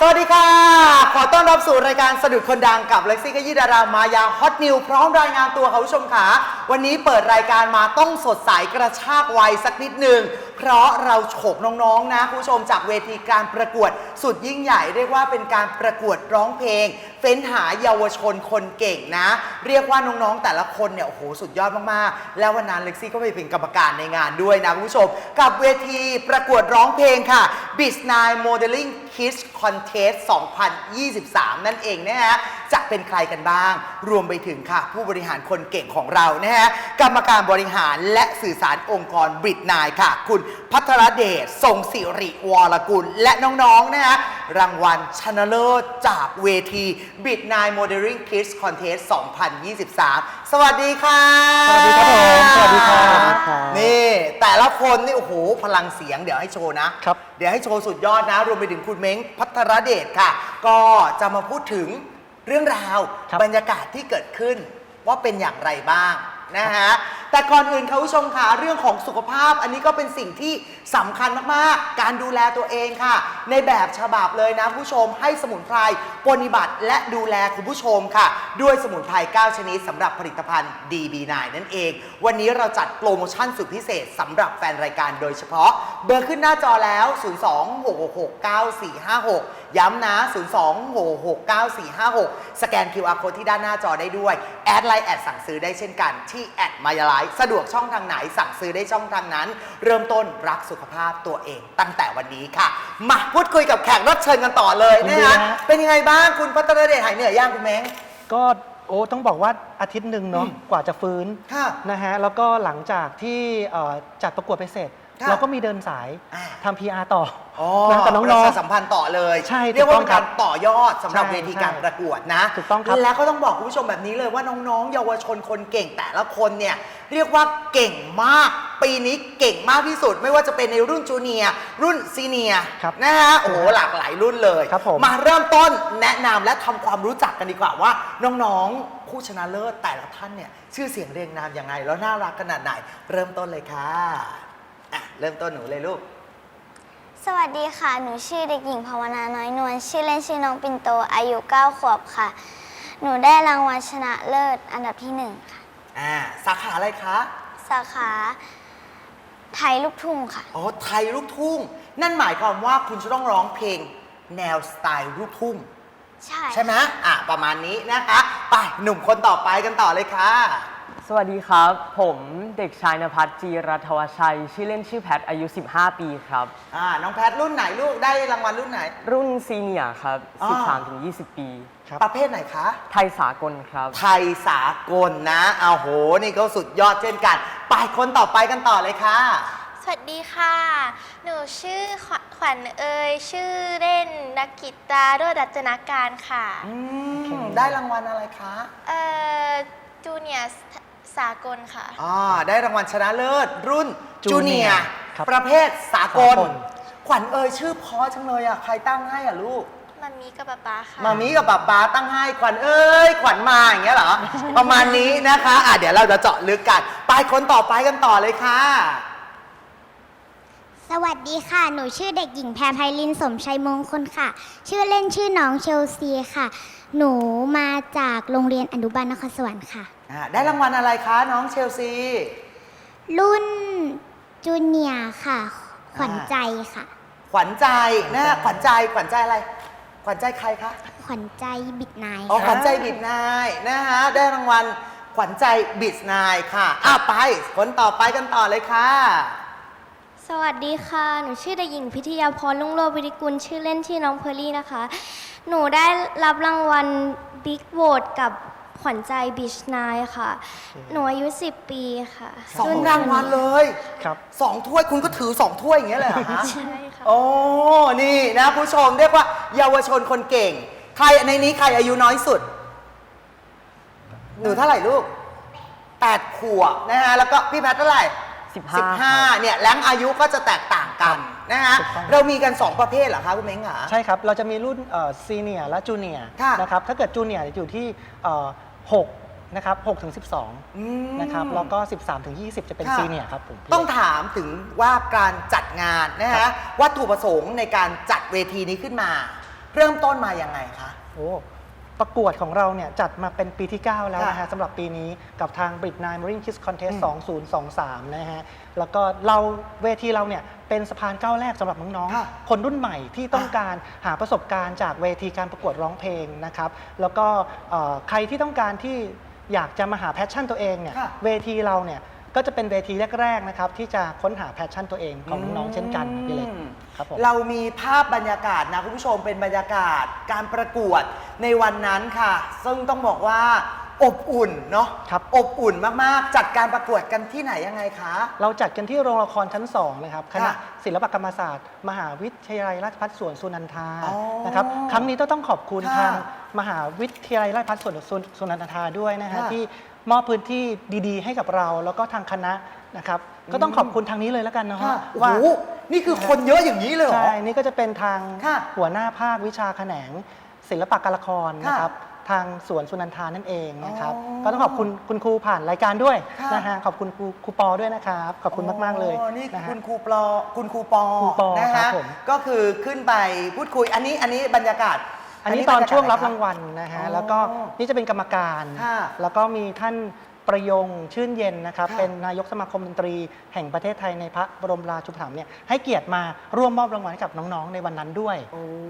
สวัสดีค่ะ ขอต้อนรับสู่รายการสะดุดคนดังกับเล็กซี่ขยี้ดารามายาฮอตนิวพร้อมรายงานตัวค่ะคุณผู้ชมค่ะวันนี้เปิดรายการมาต้องสดใสกระชากวัยสักนิดหนึ่งเพราะเราโฉบน้องๆนะคุณผู้ชมจากเวทีการประกวดสุดยิ่งใหญ่เรียกว่าเป็นการประกวดร้องเพลง เฟ้นหาเยาวชนคนเก่งนะ เรียกว่าน้องๆแต่ละคนเนี่ยโอ้โหสุดยอดมากๆ แล้ววันนั้นเล็กซี่ก็ไปเป็นกรรมการในงานด้วยนะคุณผู้ชม กับเวทีประกวดร้องเพลงค่ะ b i z 9 Modeling Kids Contest 2023 นั่นเองนะฮะจะเป็นใครกันบ้าง รวมไปถึงค่ะ ผู้บริหารคนเก่งของเรานะฮะกรรมการบริหารและสื่อสารองค์กรบริดนายค่ะ คุณ พัทรเดชทรงสิริวรกุล และน้องๆนะฮะรางวัลชนะเลิศจากเวทีบิดนาย Modeling Kids Contest 2023 สวัสดีค่ะสวัสดีครับผมสวัสดีครับนี่แต่ละคนนี่โอ้โหพลังเสียงเดี๋ยวให้โชว์นะครับ เดี๋ยวให้โชว์สุดยอดนะ รวมไปถึงคุณเม้งพัทรเดชค่ะ ก็จะมาพูดถึงเรื่องราว ครับ บรรยากาศที่เกิดขึ้นว่าเป็นอย่างไรบ้างนะฮะแต่ก่อนอื่นค่ะผู้ชมค่ะเรื่องของสุขภาพ อันนี้ก็เป็นสิ่งที่สำคัญมากๆ การดูแลตัวเองค่ะ ในแบบฉบับเลยนะผู้ชม ให้สมุนไพรปฏิบัติและดูแลคุณผู้ชมค่ะ ด้วยสมุนไพร9ชนิดสำหรับผลิตภัณฑ์ DB9 นั่นเอง วันนี้เราจัดโปรโมชั่นสุดพิเศษสำหรับแฟนรายการโดยเฉพาะ เบอร์ขึ้นหน้าจอแล้ว 026669456 ย้ำนะ 026669456 สแกน QR code ที่ด้านหน้าจอได้ด้วย แอดไลน์แอดสั่งซื้อได้เช่นกันที่แอดมายาไลฟ์สะดวกช่องทางไหนสั่งซื้อได้ช่องทางนั้น เริ่มต้นรักสุขภาพตัวเอง ตั้งแต่วันนี้ค่ะ มาพูดคุยกับแขกรับเชิญกันต่อเลยนะยินดีฮะฮะเป็นยังไงบ้างคุณพัฒนเดชหายเหนื่อยย่างคุณเม้งก็โอ้ต้องบอกว่าอาทิตย์หนึ่งเนาะอืมกว่าจะฟื้นค่ะนะฮะแล้วก็หลังจากที่เอ่อจัดประกวดไปเสร็จ ค่ะเราก็มีเดินสายอ่า ทำ PR ต่ออ๋อนะกับประน้อง ชาสัมพันธ์ต่อเลยใช่เรียกว่าถูเป็กนต้องการต่อยอดสำหรับใช่เวทีการใช่ประกวดนะถูกต้องครับ แล้วก็ต้องบอกคุณผู้ชมแบบนี้เลยว่าน้องๆ เยาวชนคนเก่งแต่ละคนเนี่ยเรียกว่าเก่งมาก ปีนี้เก่งมากที่สุด ไม่ว่าจะเป็นในรุ่นจูเนียร์รุ่นซีเนียร์ครับนะฮะโอ้โหหลากหลายรุ่นเลยครับผมมาเริ่มต้นแนะนำและทำความรู้จักกันดีกว่าว่า น้องๆ ผู้ชนะเลิศแต่ละท่านเนี่ยชื่อเสียงเรียงนามยังไงแล้วน่ารักขนาดไหน เริ่มต้นเลยค่ะอะ เริ่มต้นหนูเลยลูก สวัสดีค่ะ หนูชื่อเด็กหญิงภาวนาน้อยนวล ชื่อเล่นชื่อน้องปินโต อายุ 9 ขวบค่ะ หนูได้รางวัลชนะเลิศอันดับที่หนึ่งค่ะ อ่า สาขาอะไรคะ สาขา ไทยลูกทุ่งค่ะ อ๋อ ไทยลูกทุ่ง นั่นหมายความว่าคุณจะต้องร้องเพลงแนวสไตล์ลูกทุ่ง ใช่ ใช่ไหมอะ ประมาณนี้นะคะ ไป หนุ่มคนต่อไปกันต่อเลยค่ะ สวัสดีครับ ผมเด็กชายนภัสจีรัตวชัย ชื่อเล่นชื่อแพทอายุ 15 ปีครับ อ่าน้องแพทรุ่นไหนลูกได้รางวัลรุ่นไหน รุ่นซีเนียร์ครับอ่า13ถึง20 ปี ครับ ประเภทไหนคะ ไทยสากลครับ ไทยสากลนะเอาโห นี่ก็สุดยอดเช่นกัน ไปคนต่อไปกันต่อเลยค่ะ สวัสดีค่ะ หนูชื่อขวขวัญเอ่ยชื่อเล่นนักกีตาร์ด้วยดัจนาการค่ะ อืม ได้รางวัลอะไรคะ เอ่อจูเนียร์ สากลค่ะ อ่าได้รางวัลชนะเลิศ รุ่นจูเนีย Junior ครับประเภทสากล สากล ขวัญเอ่ยชื่อเพอจังเลยอะ ใครตั้งให้อะลูก มันมีกับป๊าป๊าค่ะ มามีกับป๊าป๊าตั้งให้ขวัญเอ้ยขวัญมาอย่างเงี้ยเหรอ ประมาณนี้นะคะอะเดี๋ยวเราจะเจาะลึกกัน ไปคนต่อไปกันต่อเลยค่ะ สวัสดีค่ะ หนูชื่อเด็กหญิงแพรไพลินสมชัยมงคลค่ะ ชื่อเล่นชื่อน้องเชลซีค่ะ หนูมาจากโรงเรียนอนุบาลนครสวรรค์ค่ะ อะได้รางวัลอะไรคะน้องเชลซี รุ่นจูเนียร์ค่ะ ขวัญใจค่ะ ขวัญใจนะขวัญใจขวัญใจอะไร ขวัญใจใครคะ ขวัญใจบิดนายอ๋อค่ะขวัญใจบิดนายนะฮะได้รางวัลขวัญใจบิดนายค่ะอะไปคนต่อไปกันต่อเลยค่ะ สวัสดีค่ะ หนูชื่อเด็กหญิงพิทยาพรลุ่งโลวิริกุลชื่อเล่นชื่อน้องเพอร์ลี่นะคะ หนูได้รับรางวัลบิ๊กโหวตกับข วัญใจบิชนายค่ะ หนูอายุ 10 ปีค่ะสองรุ่นรางวัลเลยครับ สองถ้วยคุณก็ถือสองถ้วยอย่างเงี้ยเลยเหรอฮะ ใช่ค่ะ โอ้ นี่นะผู้ชมเรียกว่าเยาวชนคนเก่ง ใครในนี้ใครอายุน้อยสุด หนูเท่าไหร่ลูกแปดขวบนะฮะ แล้วก็พี่แพทเท่าไหร่15สิบห้าเนี่ยแรงอายุก็จะแตกต่างกันนะฮะ ถูกต้อง เรามีกัน2ประเภทเหรอคะคุณเม้งหาใช่ครับ เราจะมีรุ่นซีเนียร์และจูเนียร์ค่ะนะครับ ถ้าเกิดจูเนียร์อยู่ที่เอ่อ 6นะครับ6ถึงอืม12นะครับ แล้วก็ 13ถึง20 จะเป็นค่ะ ซีเนียร์ครับผมต้องถามถึงว่าการจัดงานนะครัฮะบ วัตถุประสงค์ในการจัดเวทีนี้ขึ้นมา เริ่มต้นมายังไงคะ โอ้ ประกวดของเราเนี่ยจัดมาเป็นปีที่ 9 แล้วนะค่ะฮะสำหรับปีนี้กับทาง Brit Nine Marine Kids Contest อืม2023 นะฮะ แล้วก็เราเวทีเราเนี่ยเป็นสะพานก้าวแรกสำหรับน้องค่ะๆคนรุ่นใหม่ที่ต้องการหาประสบการณ์จากเวทีการประกวดร้องเพลงนะครับ แล้วก็เอ่อใครที่ต้องการที่อยากจะมาหาแพชชั่นตัวเองเนี่ยค่ะ เวทีเราเนี่ย ก็จะเป็นเวทีแรกๆนะครับที่จะค้นหาแพชชั่นตัวเองของน้องๆเช่นกันพี่เล็กอืมครับผมเรามีภาพบรรยากาศนะคุณผู้ชมเป็นบรรยากาศการประกวดในวันนั้นค่ะ ซึ่งต้องบอกว่าอบอุ่นเนาะครับอบอุ่นมากๆ จัดการประกวดกันที่ไหนยังไงคะ เราจัดกันที่โรงละครชั้น2นะครับคณะค่ะศิลปกรรมศาสตร์ มหาวิทยาลัยราชภัฏสวนสุนันทาอ๋อนะครับครั้งนี้ต้องต้องขอบคุณค่ะทางมหาวิทยาลัยราชภัฏสวนสุนสุนันทาด้วยนะฮะค่ะที่ มอบพื้นที่ดีๆ ให้กับเราแล้วก็ทางคณะนะครับ ก็ต้องขอบคุณทางนี้เลยแล้วกันนะค่ะฮะโอ้ว่า โหนี่คือคนเยอะอย่างนี้เลยเหรอ ใช่ นี่ก็จะเป็นทางค่ะหัวหน้าภาควิชาแขนง ศิลปะการละครค่ะนะครับ ทางสวนสุนันทานั่นเองนะครับ อ๋อก็ต้องขอบคุณคุณครูผ่านรายการด้วยค่ะ นะฮะ ขอบคุณครูครูปอด้วยนะครับ ขอบคุณมาก ๆ เลยอ๋อนี่นะฮะ คุณครูปอคุณครูปอครูปอนะครับฮะผมก็คือขึ้นไปพูดคุยอันนี้อันนี้บรรยากาศ อันนี้ตอนบยกศช่วงรับะไครางวัลนะฮะอ๋อแล้วก็นี่จะเป็นกรรมการ ค่ะแล้วก็มีท่านประยงชื่นเย็นนะครับ ค่ะเป็นนายกสมาคมดนตรีแห่งประเทศไทยในพระบรมราชูปถัมภ์เนี่ยให้เกียรติมาร่วมมอบรางวัลให้กับน้องๆ ในวันนั้นด้วย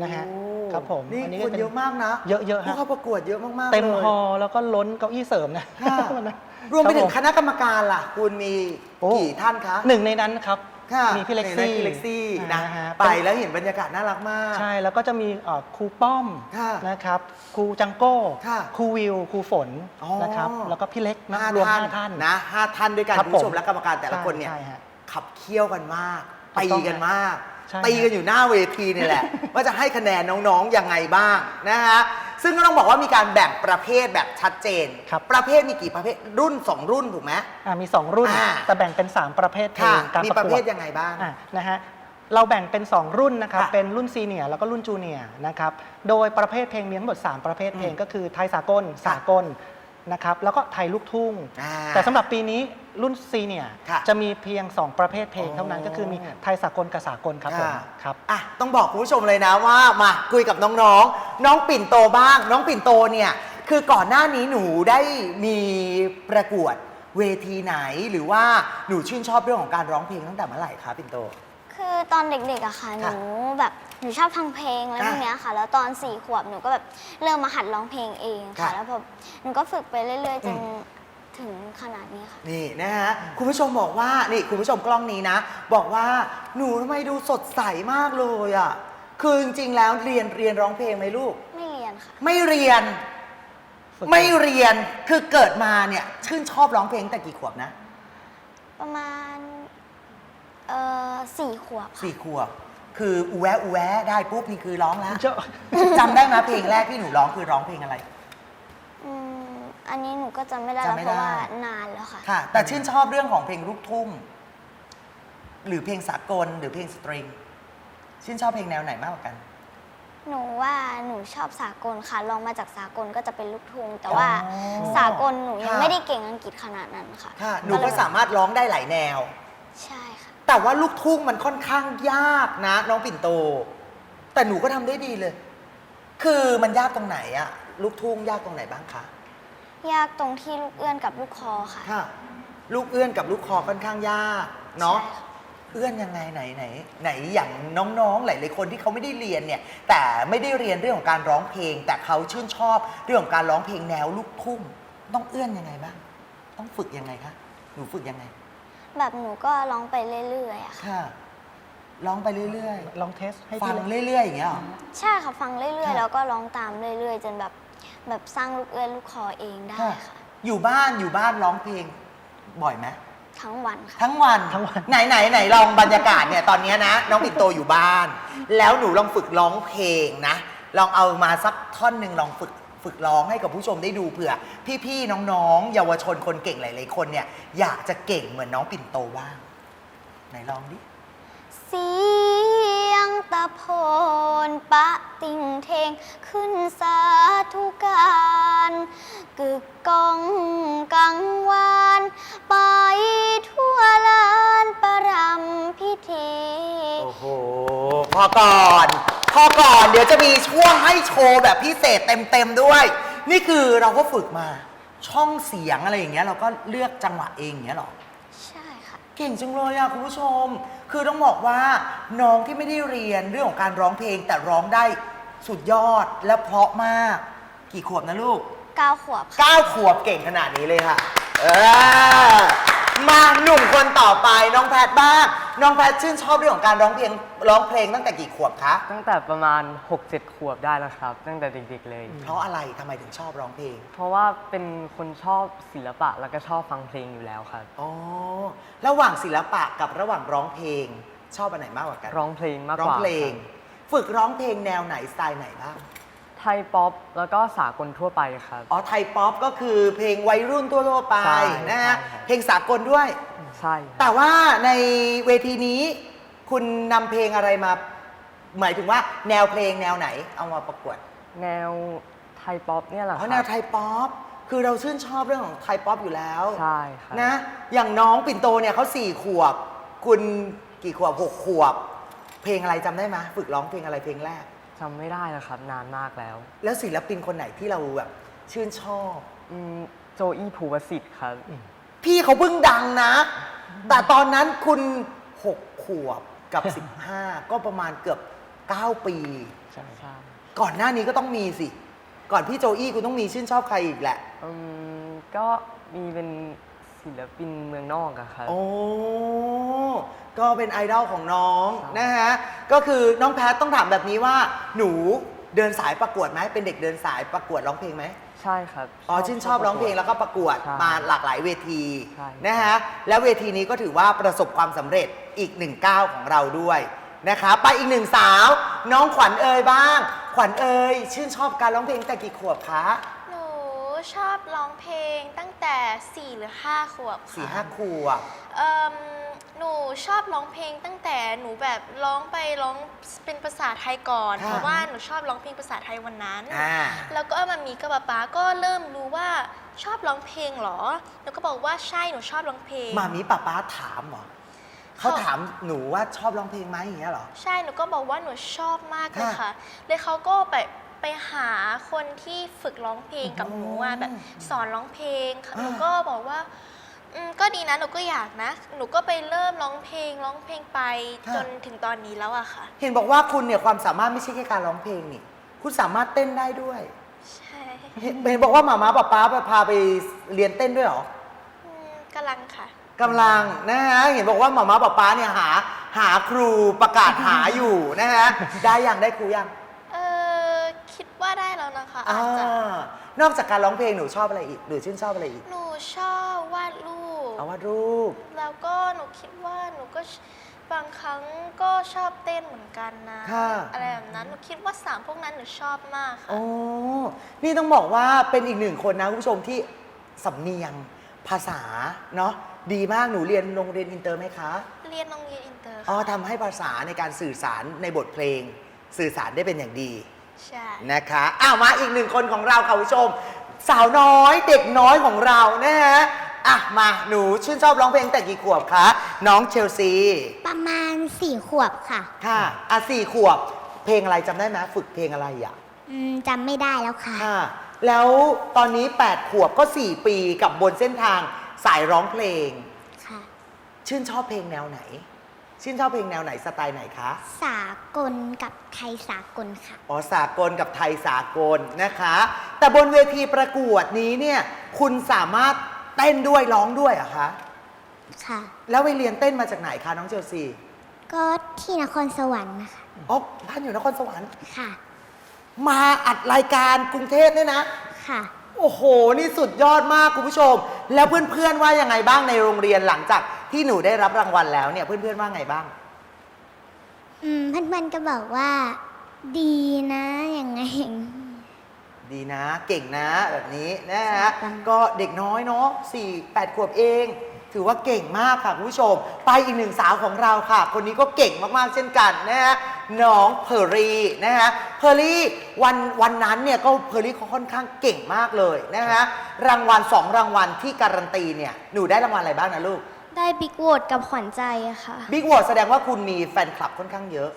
นะฮะครับผมนี่อัคนป็ เยอะมากนะเยอะๆผู้ฮะเข้าประกวดเยอะมากๆเต็มลย ฮอลล์แล้วก็ล้นเก้าอี้เสริมนะค่ะ วันนั้นรวมไปถึงคครับณะกรรมการล่ะ คุณมีโอ้ กี่ท่านคะหนึ่งในนั้นครับ ค่ะมีพี่เล็กในซี่นั้นพี่เล็กซี่นะฮไปแล้วเห็นบรรยากาศน่ารักมาก ใช่แล้วก็จะมีเอ่อครูป้อมค่ะนะครับครูจังโก้ค่ะครูวิวครูฝนอ๋อ นะครับแล้วก็พี่เล็กนะห้ารวมท่านห้าท่าน นะห้าท่านด้วยกันครับคุณผู้ชมผมและกรรมการแต่ละคนเนี่ย ใช่ฮะขับเคี่ยวกันมากถูกตีต้องกันมาก ใช่ตีกันอยู่หน้าเวทีเนี่ยแหละ ว่าจะให้คะแนนน้องๆยังไงบ้างนะฮะ ซึ่งก็ต้องบอกว่ามีการแบ่งประเภทแบบชัดเจน ครับ ประเภทมีกี่ประเภทรุ่น 2 รุ่นถูกไหม อ่ามี 2 รุ่น อ่า แต่แบ่งเป็น 3 ประเภทเพลค่ะงการมีประประกเภวทดยังไงบ้าง อ่านะฮะเราแบ่งเป็น 2 รุ่นนะครับค่ะเป็นรุ่นซีเนียร์แล้วก็รุ่นจูเนียร์นะครับโดยประเภทเพลงมีทั้งหมด 3 ประเภทเพลงอืมก็คือไทยสากล สากล นะครับแล้วก็ไทยลูกทุ่ง อ่า แต่สำหรับปีนี้รุ่นซีเนียร์ค่ะจะมีเพียง 2 ประเภทเพลงอ๋อเท่านั้นก็คือมีไทยสากลกับสากลครับผมค่ะครับ อะต้องบอกคุณผู้ชมเลยนะว่ามาคุยกับน้องๆ น้องปิ่นโตบ้าง น้องปิ่นโตเนี่ยคือก่อนหน้านี้หนูได้มีประกวดเวทีไหน หรือว่าหนูชื่นชอบเรื่องของการร้องเพลงตั้งแต่เมื่อไหร่คะปิ่นโต คือตอนเด็กๆอะค่ะหค่ะนูแบบหนูชอบฟังเพลงอะไรอะพวกเนี้ยค่ะ แล้วตอนสี่ขวบหนูก็แบบเริ่มมาหัดร้องเพลงเองค่ะ ค่ะ แล้วพอหนูก็ฝึกไปเรื่อย ๆ จนอืมถึงขนาดนี้ค่ะ นี่นะฮะคุณผู้ชมบอกว่านี่คุณผู้ชมกล้องนี้นะ บอกว่าหนูทำไมดูสดใสมากเลยอะคือจริงๆแล้วเรียนเรียนร้องเพลงไหมลูก ไม่เรียนค่ะ ไม่เรียน ฝึกไม่เรียนคือเกิดมาเนี่ยชื่นชอบร้องเพลงตั้งแต่กี่ขวบนะ ประมาณ เอ่อสี่ขวบค่ะสี่ขวบคืออูแวะอูแวะได้ปุ๊บนี่คือร้องแล้วเจ้า จำได้ไหมเพลงแรกที่หนูร้องคือร้องเพลงอะไร อืมอันนี้หนูก็จำไม่ได้จำแล้วไม่เพราะได้ว่านานแล้วค่ะ ค่ะ แต่ชื่นชอบเรื่องของเพลงลูกทุ่งหรือเพลงสากลหรือเพลงสตริงชื่นชอบเพลงแนวไหนมากกว่ากัน หนูว่าหนูชอบสากลค่ะลองมาจากสากลก็จะเป็นลูกทุ่งแต่ว่าอ๋อสากลหนูยังค่ะ ไม่ได้เก่งอังกฤษขนาดนั้นค่ะค่ะหนูก็สามารถร้องได้หลายแนว ใช่ค่ะ แต่ว่าลูกทุ่งมันค่อนข้างยากนะ น้องปิ่นโต แต่หนูก็ทำได้ดีเลย คือมันยากตรงไหนอะลูกทุ่งยากตรงไหนบ้างคะยากตรงที่ลูกเอื้อนกับลูกคอค่ะ ค่ะ ลูกเอื้อนกับลูกคอค่อนข้างยากเนาะใช่ค่ะเอื้อนยังไงไหนไหนไหนอย่างน้องๆ หลายๆคนที่เขาไม่ได้เรียนเนี่ย แต่ไม่ได้เรียนเรื่องของการร้องเพลง แต่เขาชื่นชอบเรื่องของการร้องเพลงแนวลูกทุ่งต้องเอื้อนยังไงบ้าง ต้องฝึกยังไงคะหนูฝึกยังไง แบบหนูก็ร้องไปเรื่อยๆอะค่ะ ค่ะร้องไปเรื่อยลองเทสให้ๆ ฟัพี่งเล็กเรื่อยๆอย่างเงี้ยเหรอ ใช่ค่ะฟังเรื่อยค่ะ ๆ แล้วก็ร้องตามเรื่อย ๆ จนแบบแบบสร้างลูกเอื้อนลูกคอเองได้ค่ะ ค่ะ อยู่บ้านอยู่บ้านร้องเพลงบ่อยไหมทั้งวันค่ะ ทั้งวันทั้งวัน ไหนไหนไหนลองบรรยากาศเนี่ยตอนเนี้ยนะ น้องปิ่นโตอยู่บ้าน แล้วหนูลองฝึกร้องเพลงนะ ลองเอามาสักท่อนหนึ่งลองฝึก ฝึกร้องให้กับผู้ชมได้ดูเผื่อ พี่ๆน้องๆ เยาวชนคนเก่งหลายๆคนเนี่ยอยากจะเก่งเหมือนน้องปิ่นโตบ้าง ไหนลองดิ เสียงตะโพนปะติ่งเทงขึ้นสาธุการกึกก้องกังวานไปทั่วลานประรำพิธี โอ้โห พอก่อน พพอก่อนเดี๋ยวจะมีช่วงให้โชว์แบบพิเศษเต็มๆด้วย นี่คือเราก็ฝึกมาช่องเสียงอะไรอย่างเงี้ยเราก็เลือกจังหวะเองอย่างเงี้ยเหรอ ใช่ค่ะ เก่งจังเลยอะคุณผู้ชม คือต้องบอกว่าน้องที่ไม่ได้เรียนเรื่องของการร้องเพลง แต่ร้องได้สุดยอดและเพราะมาก กี่ขวบนะลูก9ขวบค่ะ เก้าขวบเก่งขนาดนี้เลยค่ะ เออ มาหนุ่มคนต่อไปน้องแพทบ้างน้องแพทชื่นชอบเรื่องของการร้องเพลงร้องเพลงตั้งแต่กี่ขวบคะตั้งแต่ประมาณ 6-7 ขวบได้แล้วครับ ตั้งแต่เด็กๆเลย เพราะอะไรทำไมถึงชอบร้องเพลงเพราะว่าเป็นคนชอบศิลปะแล้วก็ชอบฟังเพลงอยู่แล้วครับ อ๋อระหว่างศิลปะกับระหว่างร้องเพลง ชอบอันไหนมากกว่ากันร้องเพลงมากร้อกงว่าเพลงครับฝึกร้องเพลงแนวไหนสไตล์ไหนบ้างไทยป๊อปแล้วก็สากลทั่วไปครับ อ๋อไทยป๊อปก็คือเพลงวัยรุ่นทั่วๆไปใช่นะฮะ ใช่ครับ เพลงสากลด้วย ใช่ครับแต่ว่าในเวทีนี้ คุณนำเพลงอะไรมา หมายถึงว่าแนวเพลงแนวไหนเอามาประกวดแนวไทยป๊อปเนี่ยแหละอ๋คอรับแนวไทยป๊อปคือเราชื่นชอบเรื่องของไทยป๊อปอยู่แล้ว ใช่ครับนะ อย่างน้องปิ่นโตเนี่ยเขาสี่ขวบ คุณกี่ขวบหกขวบ เพลงอะไรจำได้ไหมฝึกร้องเพลงอะไรเพลงแรก จำไม่ได้แล้วครับ นานมากแล้วแล้วศิลปินคนไหนที่เราแบบชื่นชอบ อืมโจอี้ภูวสิทธิ์ครับ พี่เขาเพิ่งดังนะ แต่ตอนนั้นคุณหกขวบกับ 15 ก็ประมาณเกือบ 9 ปี ใช่ใช่ก่อนหน้านี้ก็ต้องมีสิ ก่อนพี่โจอี้คุณต้องมีชื่นชอบใครอีกแหละ อืมก็มีเป็น ศิลปินเมืองนอกอะครับ โอ้ก็เป็นไอดอลของน้องครับ นะฮะ ก็คือน้องแพทต้องถามแบบนี้ว่า หนูเดินสายประกวดไหมเป็นเด็กเดินสายประกวดร้องเพลงไหมใช่ครับอ๋อชื่นชอบร้องเพลงแล้วก็ประกวดใช่มาหลากหลายเวทีใช่ นะฮะ แล้วเวทีนี้ก็ถือว่าประสบความสำเร็จอีกหนึ่งก้าวของเราด้วยนะคะไปอีกหนึ่งสาว น้องขวัญเอ่ยบ้าง ขวัญเอ่ยชื่นชอบการร้องเพลงแต่กี่ขวบคะหนู ชอบร้องเพลงตั้งแต่ 4 หรือ 5 ขวบค่ะสี่ห้าขวบเอิ่มหนูชอบร้องเพลงตั้งแต่หนูแบบร้องไปร้องเป็นภาษาไทยก่อน ค่ะ เพราะว่าหนูชอบร้องเพลงภาษาไทยวันนั้น อ่า แล้วก็มามีกับป๊าป๊าก็เริ่มรู้ว่าชอบร้องเพลงเหรอ แล้วก็บอกว่าใช่หนูชอบร้องเพลง มามีป้าป้าถามเหรอเขาเขาถามหนูว่าชอบร้องเพลงไหมอย่างเงี้ยเหรอ ใช่ หนูก็บอกว่าหนูชอบมากเลยค่ะค่ะเลยเขาก็ไป ไปหาคนที่ฝึกร้องเพลงกับหนูอะอ๋อแบบสอนร้องเพลงค่ะอ่าหนูก็บอกว่าอืมก็ดีนะหนูก็อยากนะ หนูก็ไปเริ่มร้องเพลงร้องเพลงไปจนถึงตอนนี้แล้วอะค่ะ เห็นบอกว่าคุณเนี่ยความสามารถไม่ใช่แค่การร้องเพลงนี่ คุณสามารถเต้นได้ด้วยใช่เห็นเห็นบอกว่าหมาม้าป้าป้าไปพาไปเรียนเต้นด้วยเหรอ อืมกำลังค่ะ กำลังนะฮะเห็นบอกว่าหมาม้าป้าป้าเนี่ยหา หาครูประกาศหาอยู่นะฮะ ได้ยังได้ครูยัง เออคิดว่าได้แล้วนะ คะอ่าอาจจะนอกจากการร้องเพลงหนูชอบอะไรอีกหนูชื่นชอบอะไรอีกหนูชอบวาดรูป เอาวาดรูป แล้วก็หนูคิดว่าหนูก็ชบางครั้งก็ชอบเต้นเหมือนกันนะค่ะ อะไรแบบนั้นหนูคิดว่าสามพวกนั้นหนูชอบมากค่ะ โอ้นี่ต้องบอกว่าเป็นอีกหนึ่งคนนะคุณผู้ชมที่สำเนียงภาษาเนาะดีมากหนูเรียนโรงเรียนอินเตอร์ไหมคะเรียนโรงเรียนอินเตอร์อ๋อค่ะทำให้ภาษาในการสื่อสารในบทเพลง สื่อสารได้เป็นอย่างดี ใช่ นะคะอ้าวมาอีกหนึ่งคนของเราค่ะคุณผู้ชม สาวน้อยเด็กน้อยของเรานะฮะอะมาหนูชื่นชอบร้องเพลงแต่กี่ขวบคะน้องเชลซีประมาณสี่ขวบค่ะ ค่ะอะสี่ขวบ เพลงอะไรจำได้ไหมฝึกเพลงอะไรอะ อืมจำไม่ได้แล้วค่ะ ค่ะ แล้วตอนนี้ 8 ขวบก็ 4 ปีกับบนเส้นทางสายร้องเพลง ค่ะ ชื่นชอบเพลงแนวไหน ชื่นชอบเพลงแนวไหนสไตล์ไหนคะ สากลกับไทยสากลค่ะ อ๋อสากลกับไทยสากลนะคะ แต่บนเวทีประกวดนี้เนี่ยคุณสามารถเต้นด้วยร้องด้วยเหรอะคะ ค่ะ แล้วไปเรียนเต้นมาจากไหนคะน้องเชลซีก็ที่นครสวรรค์นะคะอ๋อบ้านอยู่นครสวรรค์ ค่ะ มาอัดรายการกรุงเทพเนี่ยนะ ค่ะ โอ้โห นี่สุดยอดมากคุณผู้ชม แล้วเพื่อนๆว่ายังไงบ้างในโรงเรียนหลังจาก ที่หนูได้รับรางวัลแล้วเนี่ยเพื่อนๆว่าไงบ้าง อืมเพื่อนๆก็บอกว่า ดีนะอย่างไงอย่างนี้ดีนะ เก่งนะแบบนี้นะฮะใช่ค่ะ ก็เด็กน้อยเนาะสี่แปดขวบเอง ถือว่าเก่งมากค่ะ คุณผู้ชม ไปอีกหนึ่งสาวของเราค่ะ คนนี้ก็เก่งมากๆเช่นกันนะฮะน้องเพอร์รี่นะฮะเพอร์รี่วันวันนั้นเนี่ยก็เพอร์รี่เขาค่อนข้างเก่งมากเลยนะฮะรางวัลสองรางวัลที่การันตีเนี่ยหนูได้รางวัลอะไรบ้างนะลูก ได้บิ๊กโหวตกับขวัญใจอะค่ะ บิ๊กวอร์แสดงว่าคุณมีแฟนคลับค่อนข้างเยอะ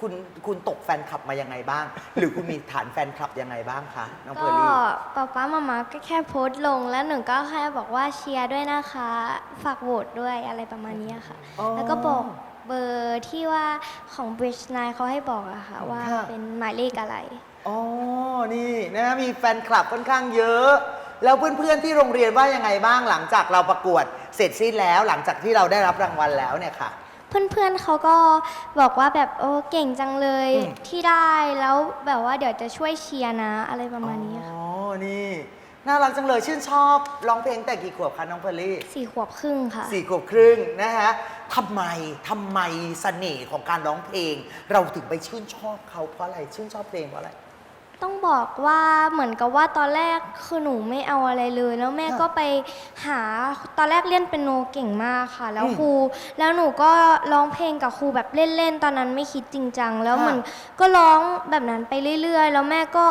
คุณคุณตกแฟนคลับมายังไงบ้าง หรือคุณมีฐานแฟนคลับยังไงบ้างคะน้องเพอก็ร์ลี่ ป๊าป๊ามามาก็แค่โพสต์ลง แล้วหนูก็แค่บอกว่าเชียร์ด้วยนะคะ ฝากโหวตด้วยอะไรประมาณนี้ค่ะ อ๋อแล้วก็บอกเบอร์ที่ว่าของ Bridge 9เขาให้บอกอะค่ะ ว่าค่ะ เป็นหมายเลขอะไร อ๋อ นี่นะมีแฟนคลับค่อนข้างเยอะ แล้วเพื่อนๆที่โรงเรียนว่ายังไงบ้างหลังจากเราประกวดเสร็จสิ้นแล้ว หลังจากที่เราได้รับรางวัลแล้วเนี่ยค่ะ เพื่อนๆเขาก็บอกว่าแบบโอ้เก่งจังเลยอืม ที่ได้แล้วแบบว่าเดี๋ยวจะช่วยเชียร์นะอะไรประมาณนี้อ๋ค่ะอนี่ น่ารักจังเลยชื่นชอบร้องเพลงแต่กี่ขวบคะน้องเพอร์ลี่สี่ขวบครึ่งค่ะ สี่ขวบครึ่งนะฮะทำไมทำไมเสน่ห์ของการร้องเพลง เราถึงไปชื่นชอบเขาเพราะอะไรชื่นชอบเพลงเพราะอะไร ต้องบอกว่าเหมือนกับว่าตอนแรกคือหนูไม่เอาอะไรเลย แล้วแม่ค่ะก็ไปหาตอนแรกเล่นเป็นโนเก่งมากค่ะ แล้วอืมครูแล้วหนูก็ร้องเพลงกับครูแบบเล่นๆตอนนั้นไม่คิดจริงจังแล้วค่ะเหมือนก็ร้องแบบนั้นไปเรื่อย ๆ แล้วแม่ก็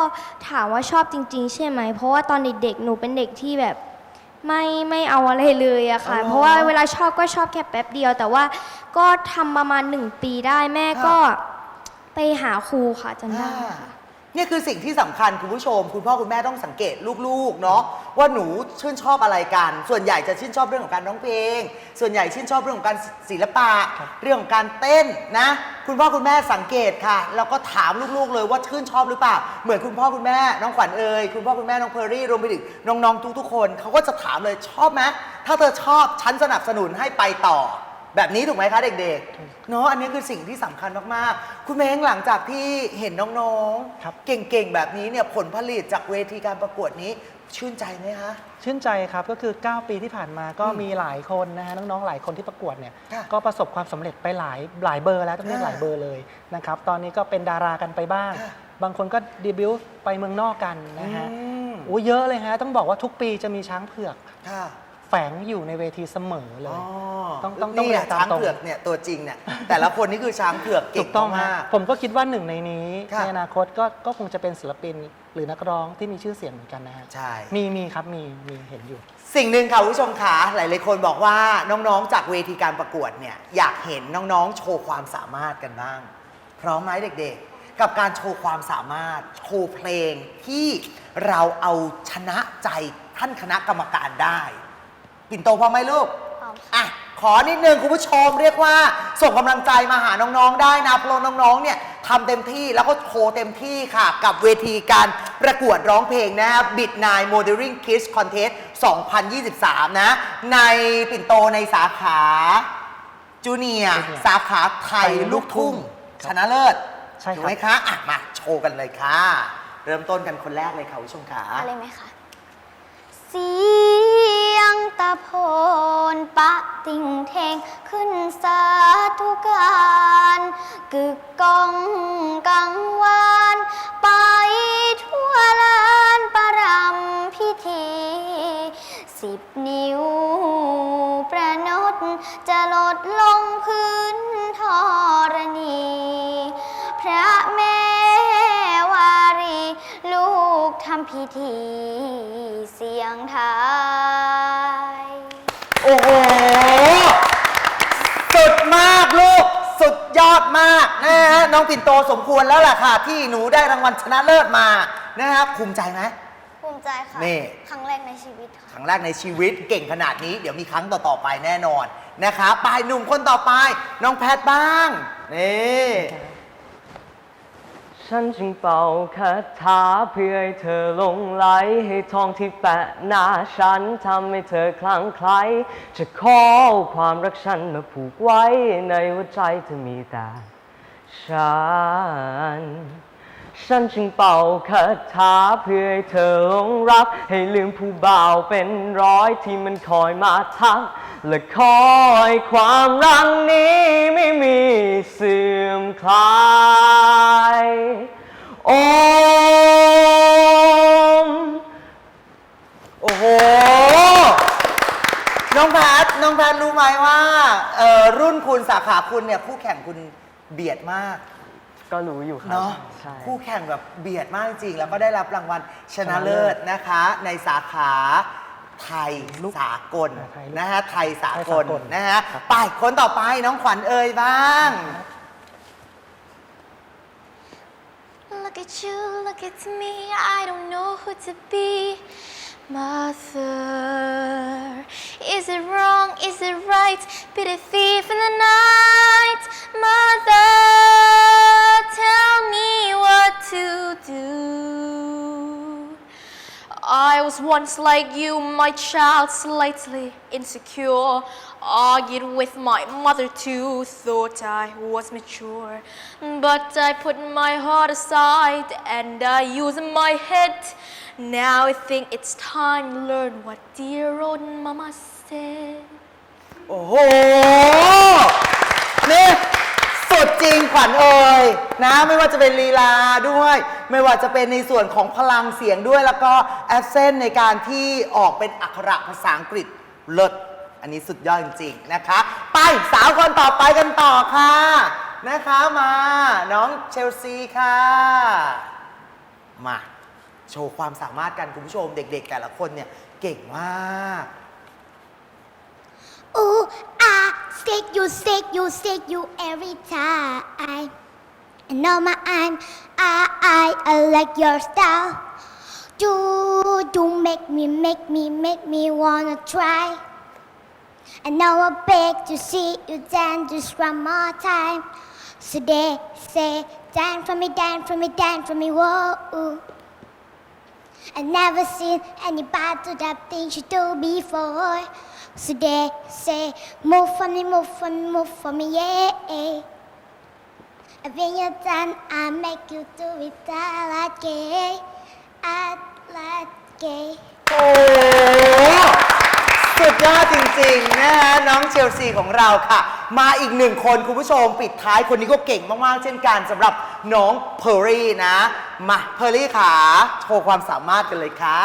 ถามว่าชอบจริง ๆ ใช่ไหม เพราะว่าตอนเด็กๆหนูเป็นเด็กที่แบบไม่ไม่เอาอะไรเลยอะค่ะอ๋อเพราะว่าเวลาชอบก็ชอบแค่แป๊บเดียว แต่ว่าก็ทำประมาณหนึ่งปีได้แม่ก็ไปหาครูค่ะจำได้อ่าค่ะ นี่คือสิ่งที่สำคัญคุณผู้ชม คุณพ่อคุณแม่ต้องสังเกตลูกๆเนาะว่าหนูชื่นชอบอะไรกัน ส่วนใหญ่จะชื่นชอบเรื่องของการร้องเพลง ส่วนใหญ่ชื่นชอบเรื่องของการศิลปะ เรื่องของการเต้นนะ คุณพ่อคุณแม่สังเกตค่ะแล้วก็ถามลูกๆเลยว่าชื่นชอบหรือเปล่า เหมือนคุณพ่อคุณแม่น้องขวัญเอ่ยคุณพ่อคุณแม่น้องเพอร์รี่รวมไปถึงน้องๆทุกๆคนเขาก็จะถามเลยชอบไหมถ้าเธอชอบฉันสนับสนุนให้ไปต่อ แบบนี้ถูกไหมคะเด็กๆ เนาะอันนี้คือสิ่งที่สำคัญมากๆ คุณเม้งหลังจากที่เห็นน้องครับ ๆ เก่งๆ แบบนี้เนี่ยผลผลิตจากเวทีการประกวดนี้ชื่นใจไหมคะ ชื่นใจครับก็คือ 9 ปีที่ผ่านมาก็อืมมีหลายคนนะฮะน้องๆหลายคนที่ประกวดเนี่ยค่ะก็ประสบความสำเร็จไปหลายหลายเบอร์แล้วต้องเรียกค่ะหลายเบอร์เลยนะครับตอนนี้ก็เป็นดารากันไปบ้าง ค่ะ บางคนก็ดีบิวต์ไปเมืองนอกกันนะฮะอืมโอ้เยอะเลยฮะต้องบอกว่าทุกปีจะมีช้างเผือก ค่ะ แฝงอยู่ในเวทีเสมอเลย ต้องต้องต้องนี่เรีแหยละนตามช้างตรงเผือกเนี่ยตัวจริงเนี่ยแต่ละคนนี่คือช้างเผือกเก่ถูงกต้องฮะมาก ผมก็คิดว่าหนึ่งในนี้ค่ะในอนาคตก็ก็คงจะเป็นศิลปินหรือนักร้องที่มีชื่อเสียงเหมือนกันนะฮะ ใช่ มีมีครับมีมีเห็นอยู่ สิ่งหนึ่งค่ะคุณผู้ชมขาหลายๆคนบอกว่าน้องๆ จากเวทีการประกวดเนี่ยอยากเห็นน้องๆ โชว์ความสามารถกันบ้าง พร้อมไหมเด็กๆ กับการโชว์ความสามารถ โชว์เพลงที่เราเอาชนะใจท่านคณะกรรมการได้ ปิ่นโตพร้อมไหมลูก พร้อม อะ ขอนิดนึงคุณผู้ชมเรียกว่า ส่งกำลังใจมาหาน้องๆได้นะเพราะน้องๆเนี่ยทำเต็มที่แล้วก็โชว์เต็มที่ค่ะ กับเวทีการประกวดร้องเพลงนะครับ Bit 9 Modeling Kids Contest 2023 นะ ในปิ่นโตในสาขาจูเนีย Junior สาขาไทยลูกทุ่ง ชนะเลิศใช่ครับ ถูกไหมคะอะมาโชว์กันเลยค่ะ เริ่มต้นกันคนแรกเลยค่ะคุณผู้ชมขา อะไรไหมคะเสี ยงตะโพนปะติ่งเทงขึ้นสาธุการกึกกองกังวานไปทั่วลานประรำพิธี สิบนิ้วประนดจะลดลงพื้นธรณี พระแม่วารี ลูกทำพิธีเสียงทาย โอ้โห สุดมากลูก สุดยอดมาก นะฮะน้องปิ่นโตสมควรแล้วล่ะค่ะ ที่หนูได้รางวัลชนะเลิศมานะครับภูมิใจไหม ภูมิใจค่ะนี่ ครั้งแรกในชีวิตค่ะ ครั้งแรกในชีวิตเก่งขนาดนี้ เดี๋ยวมีครั้งต่อ ๆ ไปแน่นอนนะคะปลายหนุ่มคนต่อไป น้องแพทบ้างนี่ฉันจึงเป่าคาถาเพื่อให้เธอหลงไหล ให้ทองที่แปะหน้าฉันทำให้เธอคลั่งไคล้จะขอเอาความรักฉันมาผูกไว้ในหัวใจเธอมีแต่ ฉัน ฉันจึงเป่าคาถาเพื่อให้เธอหลงรัก ให้ลืมผู้บ่าวเป็นร้อยที่มันคอยมาทักและคอยความรักนี้ไม่มีเสื่อมคลายโอมโอ้โห น้องแพทน้องแพทรู้ไหมว่าเอ่อรุ่นคุณสาขาคุณเนี่ยคู่แข่งคุณ เบียดมากก็รู้อยู่ครับเนาะใช่ คู่แข่งแบบเบียดมากจริงแล้วก็ได้รับรางวัลชนะเลิศนะคะ ในสาขาไทยสากลไทยนะฮะไทยสากลไทยสากลนะฮะครับ ไปคนต่อไปน้องขวัญเอ่ยบ้าง look at you, look at me. I don't know who to be. Mother, is it wrong? Is it right? Be the thief in the night. Mother, tell me what to do. I was once like you, my child, slightly insecure. Argued with my mother too, thought I was mature. But I put my heart aside and I used my head. Now I think it's time to learn what dear old mama said. โอ้โห นี่สุดจริงขวัญเอ่ยนะไม่ว่าจะเป็นลีลาด้วย ไม่ว่าจะเป็นในส่วนของพลังเสียงด้วยแล้วก็แอคเซนต์ในการที่ออกเป็นอักขระภาษาอังกฤษเลิศอันนี้สุดยอดจริงๆนะคะ ไปสาวคนต่อไปกันต่อค่ะนะคะมา น้องเชลซีค่ะ มา โชว์ความสามารถกันคุณผู้ชมเด็ก ๆ แต่ละคนเนี่ยเก่งมาก Ooh, I stick you, stick you, stick you every time. I know my I'm, I, I, I like your style. You, you make me, make me, make me wanna try. I know I beg to see you dance just one more time. So they say, dance for me, dance for me, dance for me, whoa. I never seen anybody do that thing she do before. So they say, move for me, move for me, move for me, yeah. And when you're done, I make you do it I like it, I like it. โอ้โหสุดยอดจริงๆนะฮะน้องเชลซีของเราค่ะ มาอีกหนึ่งคนคุณผู้ชมปิดท้ายคนนี้ก็เก่งมากๆ เช่นกันสำหรับ น้องเพอร์รี่นะ มาเพอร์รี่ขาโชว์ความสามารถกันเลยค่ะ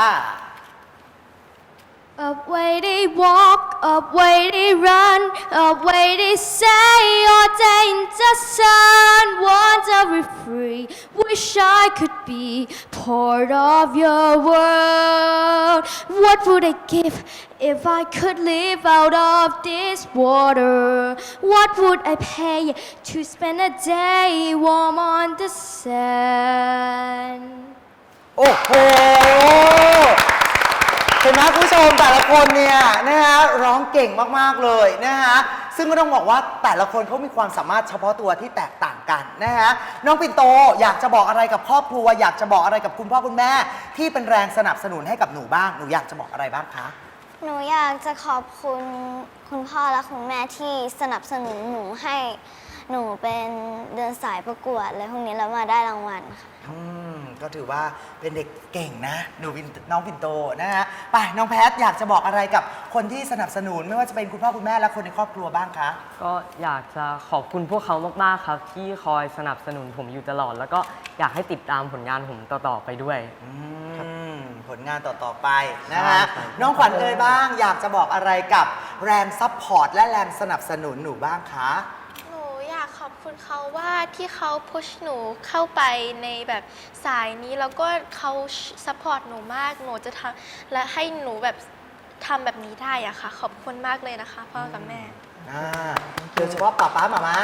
Up way they walk, up way they run, up way they say all day in the sun. Want to be free, wish I could be part of your world. What would I give if I could live out of this water? What would I pay to spend a day warm on the sand? โอ้โห เห็นไหมคุณผู้ชมแต่ละคนเนี่ยนะฮะร้องเก่งมากๆเลยนะฮะซึ่งก็ต้องบอกว่าแต่ละคนเขามีความสามารถเฉพาะตัวที่แตกต่างกันนะฮะน้องปิ่นโตอยากจะบอกอะไรกับครอบครัว อยากจะบอกอะไรกับคุณพ่อคุณแม่ ที่เป็นแรงสนับสนุนให้กับหนูบ้างหนูอยากจะบอกอะไรบ้างคะ หนูอยากจะขอบคุณคุณพ่อและคุณแม่ที่สนับสนุนหนูให้ หนูเป็นเดินสายประกวดอะไรพวกนี้แล้วมาได้รางวัลค่ะ อืมก็ถือว่าเป็นเด็กเก่งนะหนูปินน้องปิ่นโตนะฮะไปน้องแพทอยากจะบอกอะไรกับคนที่สนับสนุนไม่ว่าจะเป็นคุณพ่อคุณแม่และคนในครอบครัวบ้างคะ ก็อยากจะขอบคุณพวกเขามาก ๆ ครับ ที่คอยสนับสนุนผมอยู่ตลอด แล้วก็อยากให้ติดตามผลงานผมต่อ ๆ ไปด้วย อืมผลงานต่อ ๆ ไปนะใช่ฮะครับน้องขวัญเอ่ยบ้าง อยากจะบอกอะไรกับแรงซัพพอร์ตและแรงสนับสนุนหนูบ้างคะ หนูอยากขอบ คุณเขาว่าที่เขาพุชหนูเข้าไปในแบบสายนี้แล้วก็เขาซัพพอร์ตหนูมากหนูจะทำและให้หนูแบบทำแบบนี้ได้อะค่ะ ขอบคุณมากเลยนะคะ พ่อกับแม่อ่าโดยเฉพาะป้าป้าหมาม้า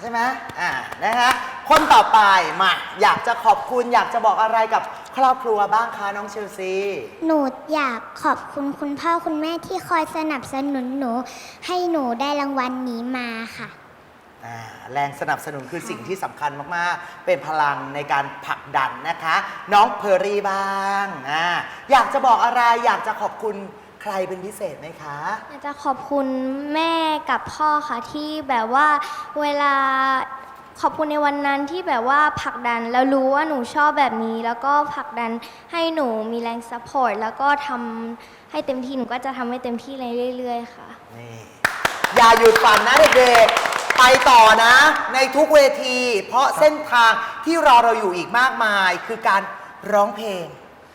ใช่ไหมอ่านะฮะคนต่อไปมาอยากจะขอบคุณอยากจะบอกอะไรกับครอบครัวบ้างคะน้องเชลซี หนูอยากขอบคุณคุณพ่อคุณแม่ที่คอยสนับสนุนหนู ให้หนูได้รางวัลนี้มาค่ะ อ่าแรงสนับสนุนคือสิ่งที่สำคัญมาก ๆ เป็นพลังในการผลักดันนะคะ น้องเพอร์รี่บ้างอ่าอยากจะบอกอะไรอยากจะขอบคุณใครเป็นพิเศษไหมคะ อยากจะขอบคุณแม่กับพ่อค่ะที่แบบว่าเวลาขอบคุณในวันนั้นที่แบบว่าผลักดันแล้วรู้ว่าหนูชอบแบบนี้ แล้วก็ผลักดันให้หนูมีแรงซัพพอร์ตแล้วก็ทำให้เต็มที่หนูก็จะทำให้เต็มที่เรื่อย ๆ ค่ะ นี่อย่าหยุดฝันนะเด็กๆ ไปต่อนะ ในทุกเวที เพราะเส้นทางที่รอเราอยู่อีกมากมาย คือการร้องเพลง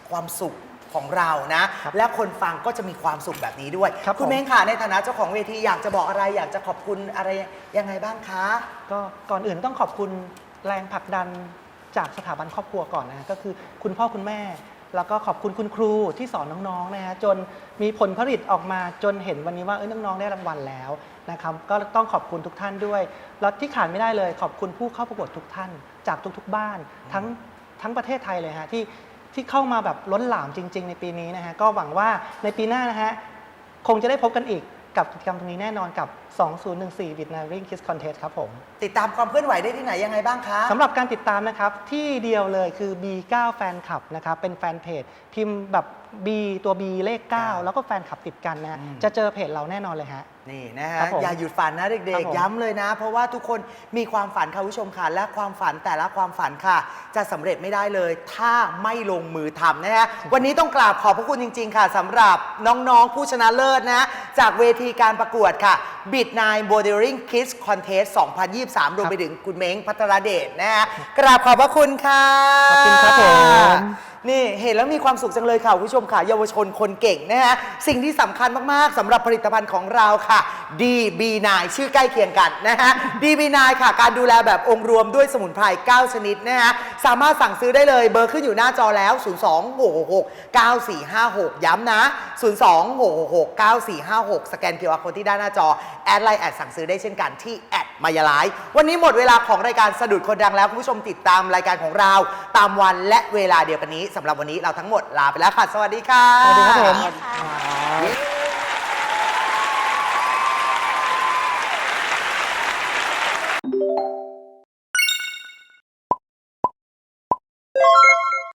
ความสุขของเรานะ และคนฟังก็จะมีความสุขแบบนี้ด้วยครับณผม เม้งค่ะในฐานะเจ้าของเวทีอยากจะบอกอะไร อยากจะขอบคุณอะไรยังไงบ้างคะ ก็ก่อนอื่นต้องขอบคุณแรงผลักดันจากสถาบันครอบครัวก่อนนะก็คือคุณพ่อคุณแม่ แล้วก็ขอบคุณคุณครูที่สอนน้องๆนะฮะจนมีผลผลิตออกมาจนเห็นวันนี้ว่าเอ้ยน้องๆได้รางวัลแล้วนะครับก็ต้องขอบคุณทุกท่านด้วยแล้วที่ขาดไม่ได้เลย ขอบคุณผู้เข้าประกวดทุกท่าน จากทุกๆบ้าน ทั้งทั้งประเทศไทยเลยฮะที่ที่เข้ามาแบบล้นหลามจริง ๆ ในปีนี้นะฮะก็หวังว่าในปีหน้านะฮะคงจะได้พบกันอีก กับกิจกรรมตรงนี้แน่นอนกับ 2014 v i t n a r i n g Kiss Contest ครับผม ติดตามความเคลื่อนไหวได้ที่ไหนยังไงบ้างคะ สำหรับการติดตามนะครับที่เดียวเลยคือ B9 แฟนคลับนะครับเป็นแฟนเพจพิมพ์แบบ B ตัว B เลข 9 แล้วก็แฟนคลับติดกันนะอืมจะเจอเพจเราแน่นอนเลยฮะ นี่นะครัฮะบผมอย่าหยุดฝันนะครัเด็บกผม ๆ ย้ำเลยนะ เพราะว่าทุกคนมีความฝันค่ะคุณผู้ชมค่ะและความฝันแต่ละความฝันค่ะ จะสำเร็จไม่ได้เลย ถ้าไม่ลงมือทำนะฮะวันนี้ต้องกราบขอบพระคุณจริง ๆ ค่ะสำหรับน้องๆ ผู้ชนะเลิศนะ จากเวทีการประกวดค่ะ Bit 9 Bouldering Kids Contest 2023 รวมไปถึงคุณเม้งพัทรเดชนะฮะกราบขอบพระคุณค่ะ ขอบคุณครับผม นี่เห็นแล้วมีความสุขจังเลยค่ะคุณผู้ชมค่ะ เยาวชนคนเก่งนะฮะ สิ่งที่สำคัญมาก ๆสำหรับผลิตภัณฑ์ของเราค่ะ DB9 ชื่อใกล้เคียงกันนะฮะ DB9 ค่ะ การดูแลแบบองค์รวมด้วยสมุนไพร 9 ชนิดนะฮะ สามารถสั่งซื้อได้เลยเบอร์ขึ้นอยู่หน้าจอแล้ว 026669456 ย้ำนะ 026669456 สแกน QR Code ที่ด้านหน้าจอ แอดไลน์แอดสั่งซื้อได้เช่นกันที่แอด มายาไลฟ์วันนี้หมดเวลาของรายการสะดุดคนดังแล้ว คุณผู้ชมติดตามรายการของเรา ตามวันและเวลาเดียวกันนี้สำหรับวันนี้เราทั้งหมดลาไปแล้วค่ะ สวัสดีค่ะ สวัสดีครับผมนี่ค่ะเย้